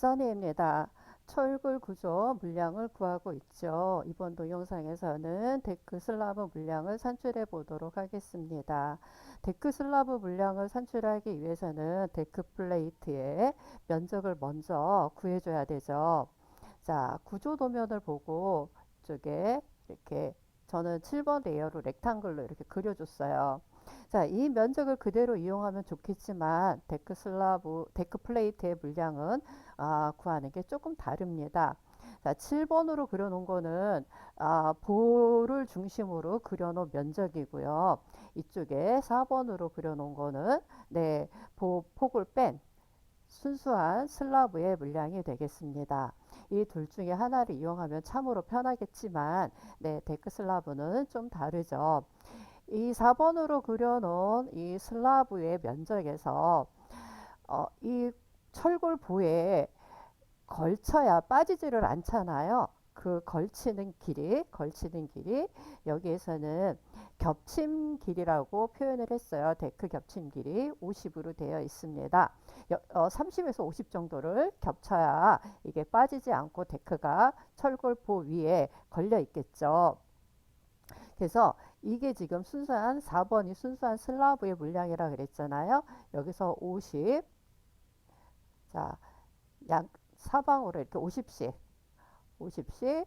윗선입니다. 철골 구조 물량을 구하고 있죠. 이번 동영상에서는 데크 슬라브 물량을 산출해 보도록 하겠습니다. 데크 슬라브 물량을 산출하기 위해서는 데크 플레이트의 면적을 먼저 구해줘야 되죠. 자, 구조 도면을 보고 이쪽에 이렇게 저는 7번 레이어로 렉탱글로 이렇게 그려줬어요. 자, 이 면적을 그대로 이용하면 좋겠지만 데크 슬라브, 데크 플레이트의 물량은 아, 구하는 게 조금 다릅니다. 자, 7번으로 그려놓은 거는 아, 볼을 중심으로 그려놓은 면적이고요. 이쪽에 4번으로 그려놓은 거는 네, 보, 폭을 뺀 순수한 슬라브의 물량이 되겠습니다. 이 둘 중에 하나를 이용하면 참으로 편하겠지만 네, 데크 슬라브는 좀 다르죠. 이 4번으로 그려놓은 이 슬라브의 면적에서 어, 이 철골보에 걸쳐야 빠지지를 않잖아요. 그 걸치는 길이, 걸치는 길이 여기에서는 겹침 길이라고 표현을 했어요. 데크 겹침 길이 50으로 되어 있습니다. 어, 30에서 50 정도를 겹쳐야 이게 빠지지 않고 데크가 철골보 위에 걸려 있겠죠. 그래서 이게 지금 순수한 4번이 순수한 슬라브의 물량이라 그랬잖아요. 여기서 50 자, 양 사방으로 이렇게 50씩 50씩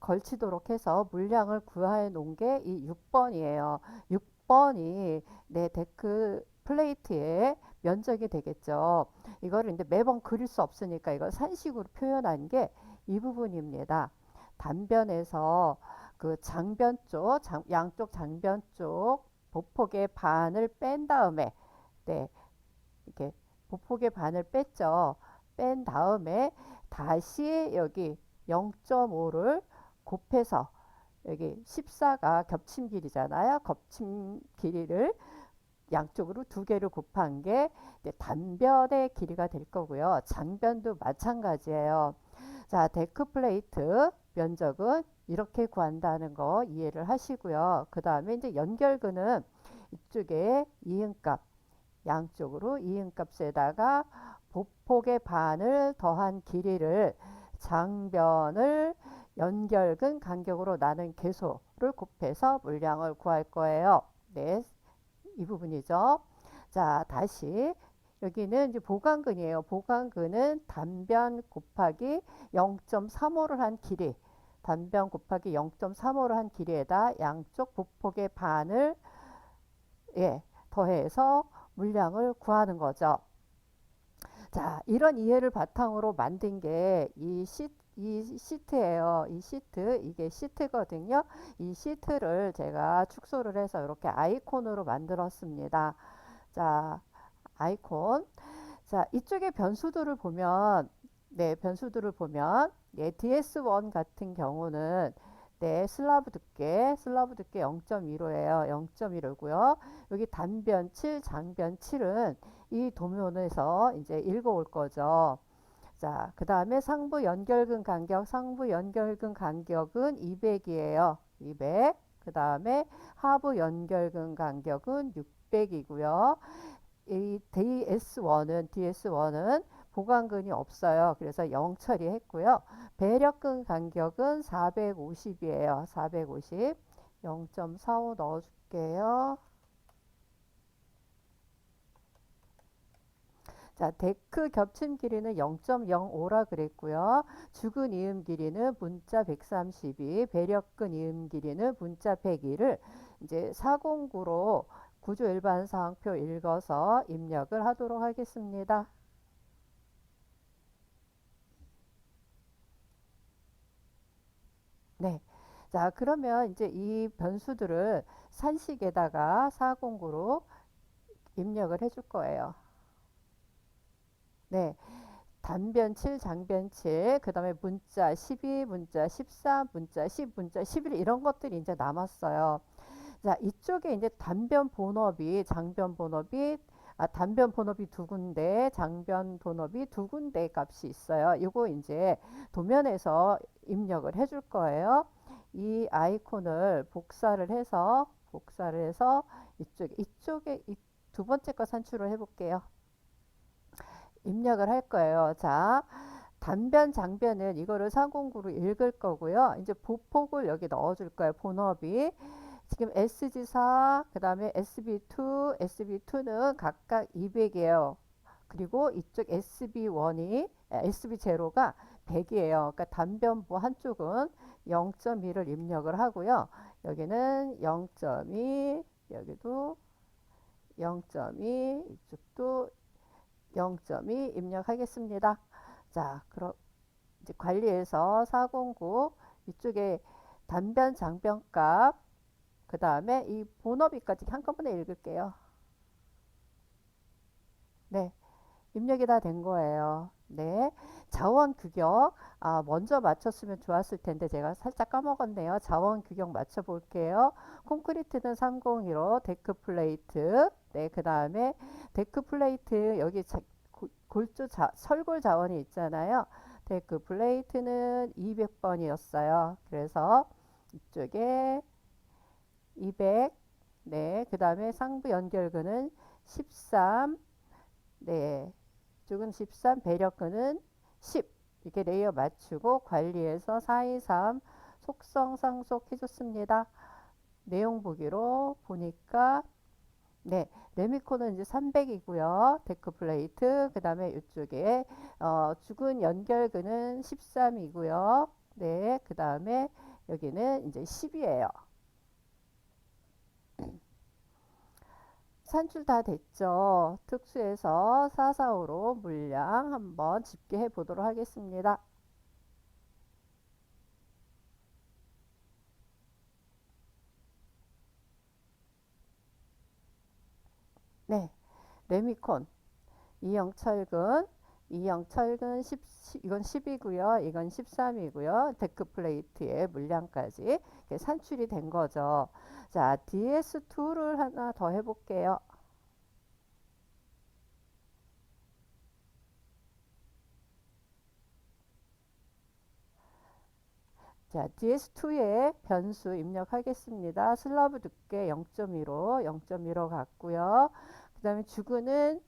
걸치도록 해서 물량을 구해 놓은 게 이 6번이에요. 6번이 내 데크 플레이트의 면적이 되겠죠. 이거를 이제 매번 그릴 수 없으니까 이걸 산식으로 표현한 게 이 부분입니다. 단변에서 그 장변 쪽, 장, 양쪽 장변 쪽 보폭의 반을 뺀 다음에 네, 이렇게 보폭의 반을 뺐죠. 뺀 다음에 다시 여기 0.5를 곱해서 여기 14가 겹침 길이잖아요. 겹침 길이를 양쪽으로 두 개를 곱한 게 단변의 길이가 될 거고요. 장변도 마찬가지예요. 자, 데크 플레이트 면적은 이렇게 구한다는 거 이해를 하시고요. 그 다음에 이제 연결근은 이쪽에 이응값 양쪽으로 이응값에다가 보폭의 반을 더한 길이를 장변을 연결근 간격으로 나눈 개소를 곱해서 물량을 구할 거예요. 네, 이 부분이죠. 자, 다시 여기는 이제 보강근이에요. 보강근은 단변 곱하기 0.35를 한 길이 단변 곱하기 0.35를 한 길이에다 양쪽 보폭의 반을 예, 더해서 물량을 구하는 거죠. 자, 이런 이해를 바탕으로 만든 게 이 시, 이 시트예요. 이 시트, 이게 시트거든요. 이 시트를 제가 축소를 해서 이렇게 아이콘으로 만들었습니다. 자, 아이콘. 자, 이쪽에 변수들을 보면, 네, 변수들을 보면, 예, DS1 같은 경우는 네, 슬라브 두께, 슬라브 두께 0.15예요. 0.15고요. 여기 단변 7, 장변 7은 이 도면에서 이제 읽어올 거죠. 자, 그 다음에 상부 연결근 간격, 상부 연결근 간격은 200이에요. 200. 그 다음에 하부 연결근 간격은 600이고요. 이 DS1은 DS1은 보강근이 없어요. 그래서 0 처리했고요. 배력근 간격은 450이에요. 450. 0.45 넣어줄게요. 자, 데크 겹침 길이는 0.05라 그랬고요. 죽은 이음 길이는 문자 132, 배력근 이음 길이는 문자 102를 이제 409로 구조 일반 사항표 읽어서 입력을 하도록 하겠습니다. 네. 자, 그러면 이제 이 변수들을 산식에다가 409로 입력을 해줄 거예요. 네. 단변 7, 장변 7, 그 다음에 문자 12, 문자 14, 문자 10, 문자 11 이런 것들이 이제 남았어요. 자, 이쪽에 이제 단변 본업이, 장변 본업이, 아, 단변 본업이 두 군데, 장변 본업이 두 군데 값이 있어요. 이거 이제 도면에서 입력을 해줄 거예요. 이 아이콘을 복사를 해서, 복사를 해서 이쪽에, 이쪽에 이 두 번째 거 산출을 해볼게요. 입력을 할 거예요. 자, 단변, 장변은 이거를 409로 읽을 거고요. 이제 보폭을 여기 넣어줄 거예요. 본업이. 지금 SG4, 그 다음에 SB2, SB2는 각각 200이에요. 그리고 이쪽 SB1이, SB0가 100이에요. 그러니까 단변부 한쪽은 0.2를 입력을 하고요. 여기는 0.2, 여기도 0.2, 이쪽도 0.2 입력하겠습니다. 자, 그럼 이제 관리해서 409 이쪽에 단변 장변 값, 그 다음에 이 본업이까지 한꺼번에 읽을게요. 네, 입력이 다 된 거예요. 네, 자원 규격 아, 먼저 맞췄으면 좋았을 텐데 제가 살짝 까먹었네요. 자원 규격 맞춰 볼게요. 콘크리트는 301호 데크 플레이트. 네, 그 다음에 데크 플레이트 여기 자, 고, 골조 자, 설골 자원이 있잖아요. 데크 플레이트는 200번이었어요. 그래서 이쪽에 200. 네, 그 다음에 상부 연결근은 13. 네, 이쪽은 13, 배력근은 10. 이렇게 레이어 맞추고 관리해서 423 속성 상속 해줬습니다. 내용 보기로 보니까 네, 레미코는 이제 300이고요. 데크 플레이트, 그 다음에 이쪽에 어, 죽은 연결근은 13이고요. 네, 그 다음에 여기는 이제 10이에요. 산출 다 됐죠. 특수에서 445로 물량 한번 집계해 보도록 하겠습니다. 네, 레미콘 이영철근 이영철근 10, 이건 10이고요. 이건 13이고요. 데크 플레이트의 물량까지 산출이 된 거죠. 자, DS2를 하나 더 해볼게요. 자, DS2에 변수 입력하겠습니다. 슬러브 두께 0.15, 0.15 같고요. 그 다음에 주구는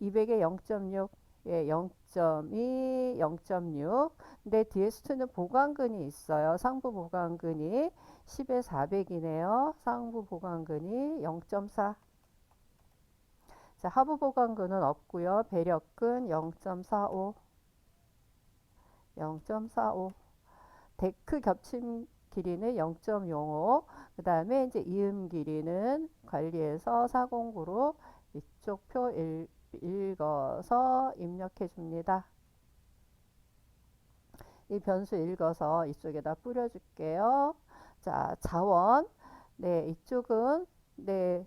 200에 0.6, 예, 0.2, 0.6. 근데 DS2는 보강근이 있어요. 상부 보강근이 10에 400이네요. 상부 보강근이 0.4. 자, 하부 보강근은 없고요. 배력근 0.45. 0.45. 데크 겹침 길이는 0.05. 그 다음에 이제 이음 길이는 관리해서 409로 이쪽 표 1, 읽어서 입력해 줍니다. 이 변수 읽어서 이쪽에다 뿌려줄게요. 자, 자원. 네, 이쪽은 네,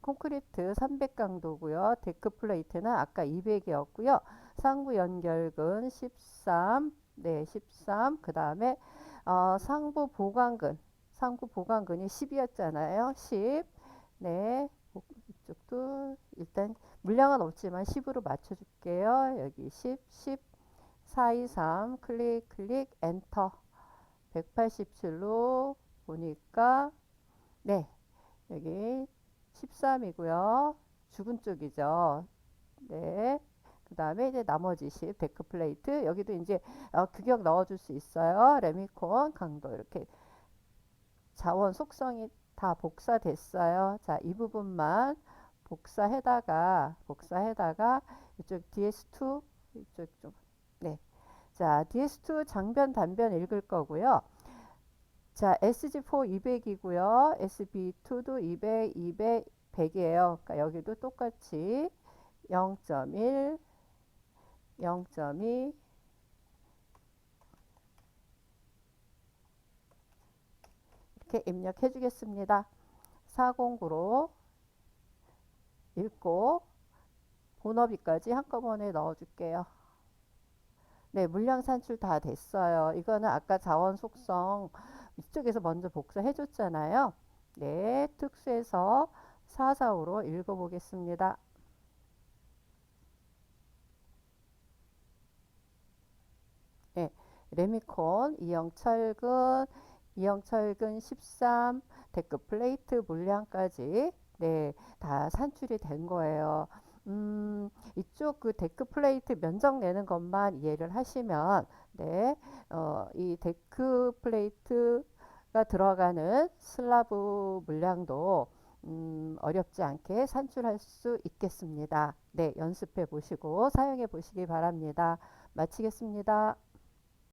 콘크리트 300강도고요. 데크 플레이트는 아까 200이었고요. 상부 연결근 13. 네, 13. 그 다음에 어, 상부 보강근. 상부 보강근이 10이었잖아요. 10. 네, 이쪽도 일단 물량은 없지만 10으로 맞춰줄게요. 여기 10, 10, 423 클릭, 클릭, 엔터 187로 보니까 네, 여기 13이고요. 죽은 쪽이죠. 네. 그 다음에 이제 나머지 10 데크 플레이트 여기도 이제 어, 규격 넣어줄 수 있어요. 레미콘 강도 이렇게 자원 속성이 다 복사됐어요. 자, 이 부분만 복사해다가 복사해다가 이쪽 DS2 이쪽 좀 네. 자, DS2 장변 단변 읽을 거고요. 자, SG4 200이고요. SB2도 200, 200, 100이에요. 그러니까 여기도 똑같이 0.1, 0.2 이렇게 입력해 주겠습니다. 409로 읽고 본업이까지 한꺼번에 넣어줄게요. 네, 물량 산출 다 됐어요. 이거는 아까 자원 속성 이쪽에서 먼저 복사해 줬잖아요. 네, 특수해서 445로 읽어보겠습니다. 네, 레미콘, 이영철근, 이영철근 13, 데크 플레이트 물량까지 네, 다 산출이 된 거예요. 음, 이쪽 그 데크 플레이트 면적 내는 것만 이해를 하시면 네, 어, 이 데크 플레이트가 들어가는 슬라브 물량도 음, 어렵지 않게 산출할 수 있겠습니다. 네, 연습해 보시고 사용해 보시기 바랍니다. 마치겠습니다.